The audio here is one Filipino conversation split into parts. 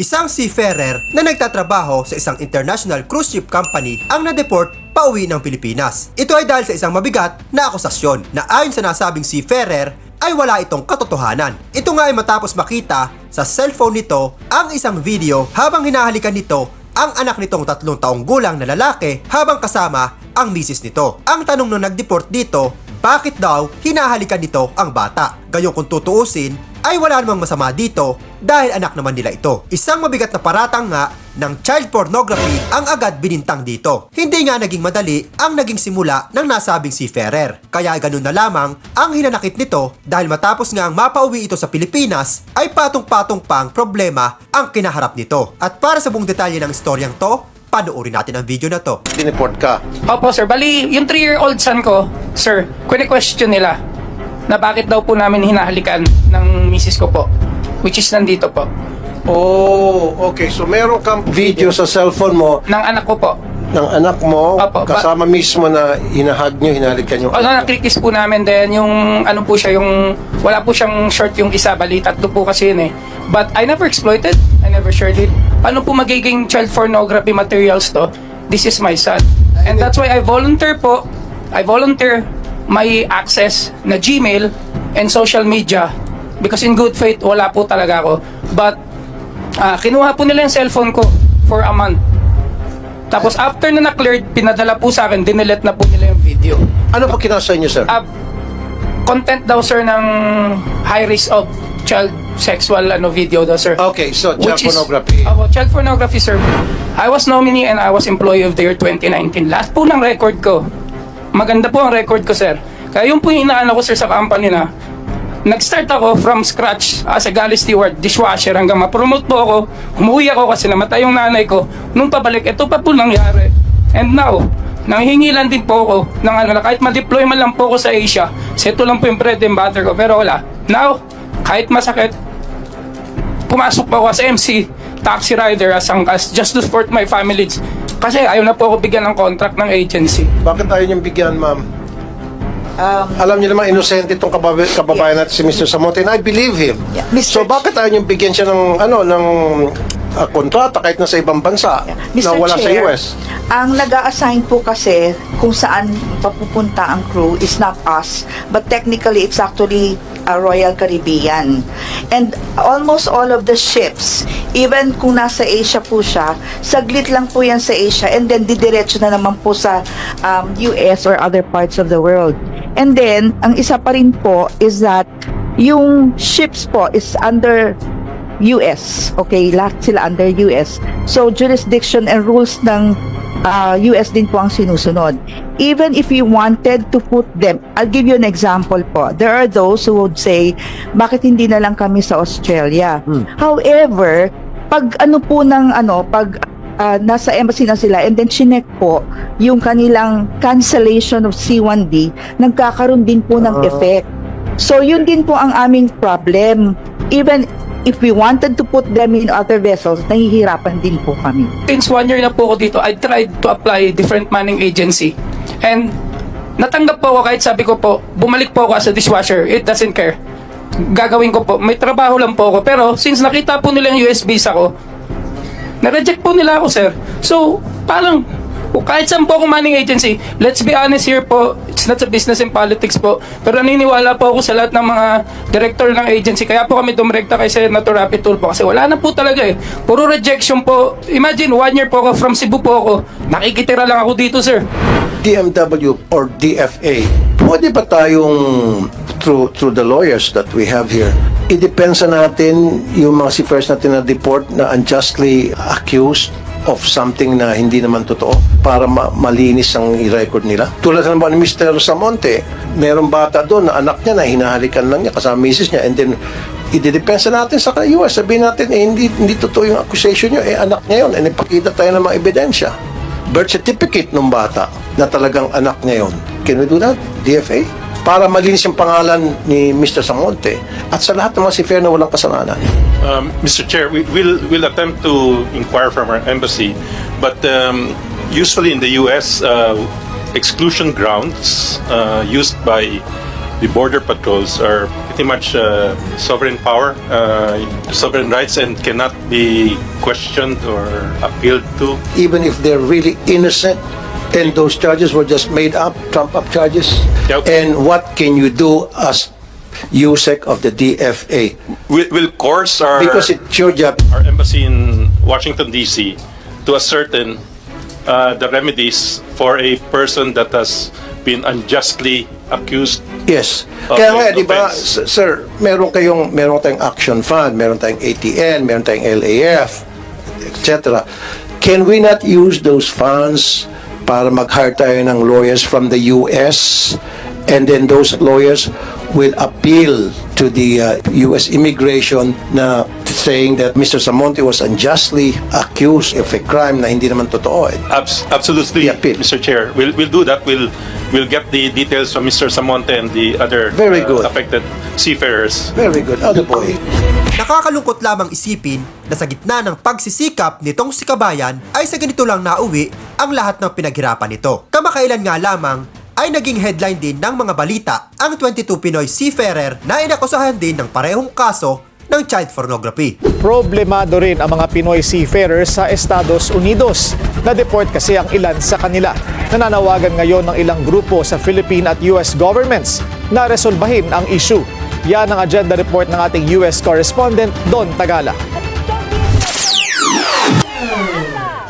Isang seafarer na nagtatrabaho sa isang international cruise ship company ang na-deport pauwi ng Pilipinas. Ito ay dahil sa isang mabigat na akusasyon na ayon sa nasabing seafarer ay wala itong katotohanan. Ito nga ay matapos makita sa cellphone nito ang isang video habang hinahalikan nito ang anak nitong tatlong taong gulang na lalaki habang kasama ang misis nito. Ang tanong nung nag-deport dito, bakit daw hinahalikan nito ang bata? Gayong kung tutuusin, ay wala namang masama dito dahil anak naman nila ito. Isang mabigat na paratang nga ng child pornography ang agad binintang dito. Hindi nga naging madali ang naging simula ng nasabing seafarer. Kaya ganun na lamang ang hinanakit nito dahil matapos nga ang mapauwi ito sa Pilipinas ay patong-patong pang problema ang kinaharap nito. At para sa buong detalye ng istoryang to, panoorin natin ang video na to. Dineport ka. Opo, sir. Bali, yung 3-year-old son ko, sir, question nila na bakit daw po namin hinahalikan ng misis ko po. Which is nandito po. Oh, okay. So meron kang video sa cellphone mo Ng anak ko po. ng anak mo Apo, ba- kasama mismo na hinahag nyo, hinalikan nyo. O, nakikis po namin din yung ano po siya, yung wala po siyang short yung isa, bali tatlo po kasi yun eh. But I never exploited, I never shared it. Paano po magiging child pornography materials to? This is my son. And that's why I volunteer po, I volunteer my access na Gmail and social media because in good faith, wala po talaga ako. But ah, kinuha po nila yung cellphone ko for a month. Tapos after na na-cleared, pinadala po sa akin, dinilet na po nila yung video. Ano pa kinasa inyo, sir? Ah, content daw sir ng high risk of child sexual ano video daw sir. Okay, so child Which is- pornography. Opo, child pornography sir. I was nominee and I was employee of the year 2019. Last po ng record ko. Maganda po ang record ko sir. Kaya yun po yung inaano ko sir sa company na Nag-start ako from scratch as a galley steward, dishwasher hanggang ma-promote po ako. Umuwi ako kasi namatay yung nanay ko. Nung pabalik, ito pa po nangyari. And now, nanghingilan din po ako ng ano na kahit ma-deploy man lang po ako sa Asia, ito lang po yung bread and butter ko. Pero wala. Now, kahit masakit, pumasok po ako as MC, taxi rider, as angkas, just to support my family. Kasi ayaw na po ako bigyan ng contract ng agency. Bakit ayaw niyong bigyan, ma'am? Um, Alam niyo naman, innocent itong kabab- kababayan natin si Mr. Samonte, and I believe him. Yeah. Mr. So bakit ayaw niyong bigyan siya ng, ano, ng ah, kontrata kahit nasa ibang bansa na Mr. wala sa Chair, US? Ang nag assign po kasi kung saan papupunta ang crew is not us, but technically it's actually a Royal Caribbean. And almost all of the ships, even kung nasa Asia po siya, saglit lang po yan sa Asia and then didiretso na naman po sa um, US or other parts of the world. And then, ang isa pa rin po is that yung ships po is under US. Okay, lahat sila under US. So, jurisdiction and rules ng uh, US din po ang sinusunod. Even if you wanted to put them, I'll give you an example po. There are those who would say, bakit hindi na lang kami sa Australia? However, pag ano po ng ano, pag uh, nasa embassy na sila and then chinek po yung kanilang cancellation of C1D, nagkakaroon din po ng Ah. effect. So, yun din po ang aming problem. Even if we wanted to put them in other vessels, nahihirapan din po kami. Since one year na po ako dito, I tried to apply different manning agency. And natanggap po ako kahit sabi ko po, bumalik po ako as a dishwasher. It doesn't care. Gagawin ko po. May trabaho lang po ako. Pero since nakita po nila yung US visa ko, na-reject po nila ako, sir. So, parang, kahit saan po ako manning agency, let's be honest here po, it's not a business and politics po, pero naniniwala po ako sa lahat ng mga director ng agency, kaya po kami dumrekta kay Senator Rapi Tulfo kasi wala na po talaga eh. Puro rejection po. Imagine, one year po ako from Cebu po ako, nakikitira lang ako dito, sir. DMW or DFA, pwede ba tayong through through the lawyers that we have here, idepensa natin yung mga seafarers natin na deport na unjustly accused of something na hindi naman totoo para ma- malinis ang i-record nila. Tulad ng ni Mr. Samonte, merong bata doon na anak niya na hinahalikan lang niya kasama misis niya and then ididepensa natin sa US. Sabihin natin, eh, hindi, hindi totoo yung accusation niyo, eh, anak niya yun. And ipakita tayo ng mga ebidensya birth certificate ng bata na talagang anak niya yun. Can we do that? DFA? Para malinis yung pangalan ni Mr. Samonte at sa lahat ng mga seafarer na walang kasalanan. Um, Mr. Chair, we will will attempt to inquire from our embassy, but um, usually in the U.S., uh, exclusion grounds uh, used by the border patrols are pretty much uh, sovereign power, uh, sovereign rights, and cannot be questioned or appealed to. Even if they're really innocent and those charges were just made up, trump up charges? Yep. And what can you do as USEC of the DFA? Will, will course our, Because it's your job. our embassy in Washington, D.C. to ascertain uh, the remedies for a person that has been unjustly accused Yes. Kaya nga, di ba, offense. s- sir, meron kayong, meron tayong action fund, meron tayong ATN, meron tayong LAF, etc. Can we not use those funds para mag-hire tayo ng lawyers from the US and then those lawyers will appeal to the uh, US immigration na saying that Mr. Samonte was unjustly accused of a crime na hindi naman totoo. Abs- absolutely, appeal. Mr. Chair. We'll, we'll do that. We'll, we'll get the details from Mr. Samonte and the other Very uh, good. affected seafarers. Very good. Other boy. Nakakalungkot lamang isipin na sa gitna ng pagsisikap nitong si Kabayan ay sa ganito lang nauwi ang lahat ng pinaghirapan nito. Kamakailan nga lamang ay naging headline din ng mga balita ang 22 Pinoy seafarer na inakusahan din ng parehong kaso ng child pornography. Problemado rin ang mga Pinoy seafarers sa Estados Unidos. Na-deport kasi ang ilan sa kanila. Nananawagan ngayon ng ilang grupo sa Philippine at US governments na resolbahin ang issue. Yan ang agenda report ng ating US correspondent Don Tagala.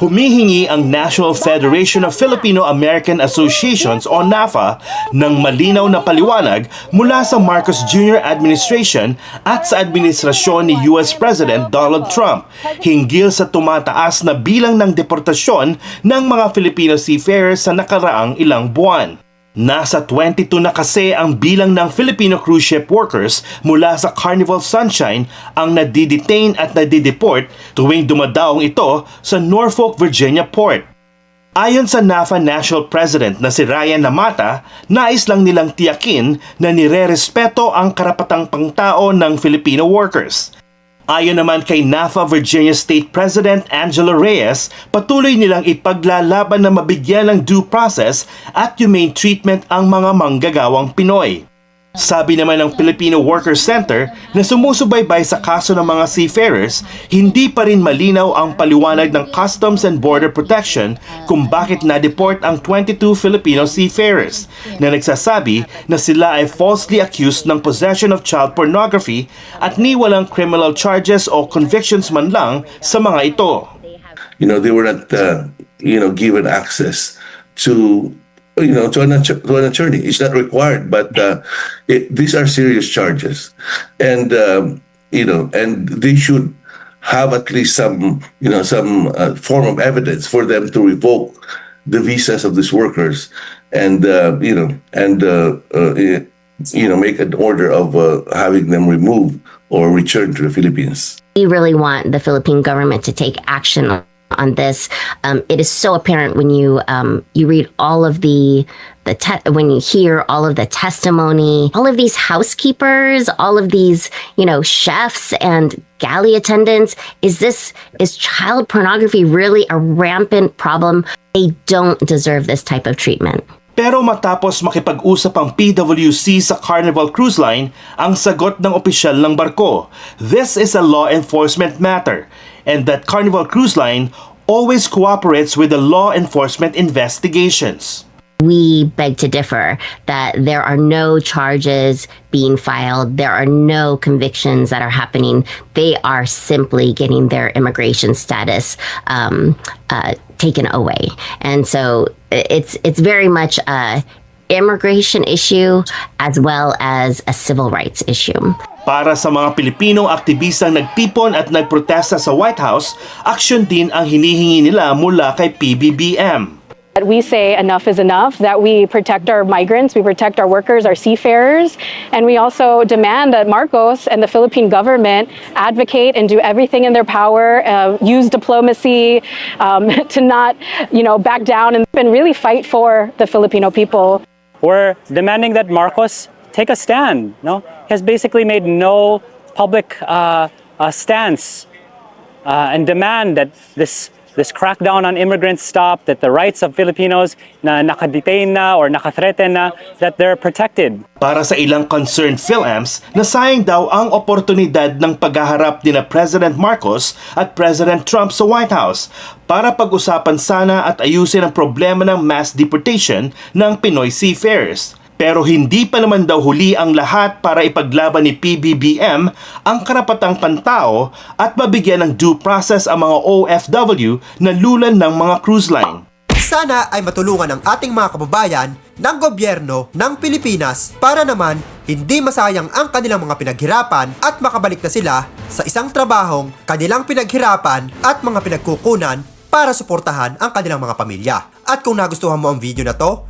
Humihingi ang National Federation of Filipino American Associations o NAFA ng malinaw na paliwanag mula sa Marcos Jr. administration at sa administrasyon ni US President Donald Trump hinggil sa tumataas na bilang ng deportasyon ng mga Filipino seafarers sa nakaraang ilang buwan. Nasa 22 na kasi ang bilang ng Filipino cruise ship workers mula sa Carnival Sunshine ang nadidetain at nadideport tuwing dumadaong ito sa Norfolk, Virginia port. Ayon sa NAFA National President na si Ryan Namata, nais lang nilang tiyakin na nirerespeto ang karapatang pangtao ng Filipino workers. Ayon naman kay NAFA Virginia State President Angela Reyes, patuloy nilang ipaglalaban na mabigyan ng due process at humane treatment ang mga manggagawang Pinoy. Sabi naman ng Filipino Workers Center na sumusubaybay sa kaso ng mga seafarers, hindi pa rin malinaw ang paliwanag ng Customs and Border Protection kung bakit na-deport ang 22 Filipino seafarers na nagsasabi na sila ay falsely accused ng possession of child pornography at ni walang criminal charges o convictions man lang sa mga ito. you know, they were not, uh, you know, given access to, you know, to an, to an attorney. It's not required, but uh, it, these are serious charges, and um, you know, and they should have at least some, you know, some uh, form of evidence for them to revoke the visas of these workers, and uh, you know, and uh, uh, eh, you know, make an order of uh, having them removed or returned to the Philippines. we really want the Philippine government to take action on this. Um, it is so apparent when you um, you read all of the the te- when you hear all of the testimony, all of these housekeepers, all of these you know chefs and galley attendants. Is this is child pornography really a rampant problem? They don't deserve this type of treatment. Pero matapos makipag-usap ang PWC sa Carnival Cruise Line, ang sagot ng opisyal ng barko, this is a law enforcement matter and that Carnival Cruise Line always cooperates with the law enforcement investigations. we beg to differ that there are no charges being filed, there are no convictions that are happening. They are simply getting their immigration status um, uh, taken away, and so it's it's very much a immigration issue as well as a civil rights issue. Para sa mga Pilipinong aktivistang nagtipon at nagprotesta sa White House, aksyon din ang hinihingi nila mula kay PBBM. That we say enough is enough, that we protect our migrants, we protect our workers, our seafarers, and we also demand that Marcos and the Philippine government advocate and do everything in their power, uh, use diplomacy um, to not, you know, back down and, and really fight for the Filipino people. We're demanding that Marcos take a stand. No, he has basically made no public uh, uh, stance uh, and demand that this this crackdown on immigrants stop, that the rights of Filipinos na nakadetain na or nakathreaten na, that they're protected. Para sa ilang concerned PhilAmps, nasayang daw ang oportunidad ng paghaharap ni na President Marcos at President Trump sa White House para pag-usapan sana at ayusin ang problema ng mass deportation ng Pinoy seafarers. Pero hindi pa naman daw huli ang lahat para ipaglaban ni PBBM ang karapatang pantao at mabigyan ng due process ang mga OFW na lulan ng mga cruise line. Sana ay matulungan ang ating mga kababayan ng gobyerno ng Pilipinas para naman hindi masayang ang kanilang mga pinaghirapan at makabalik na sila sa isang trabahong kanilang pinaghirapan at mga pinagkukunan para suportahan ang kanilang mga pamilya. At kung nagustuhan mo ang video na to,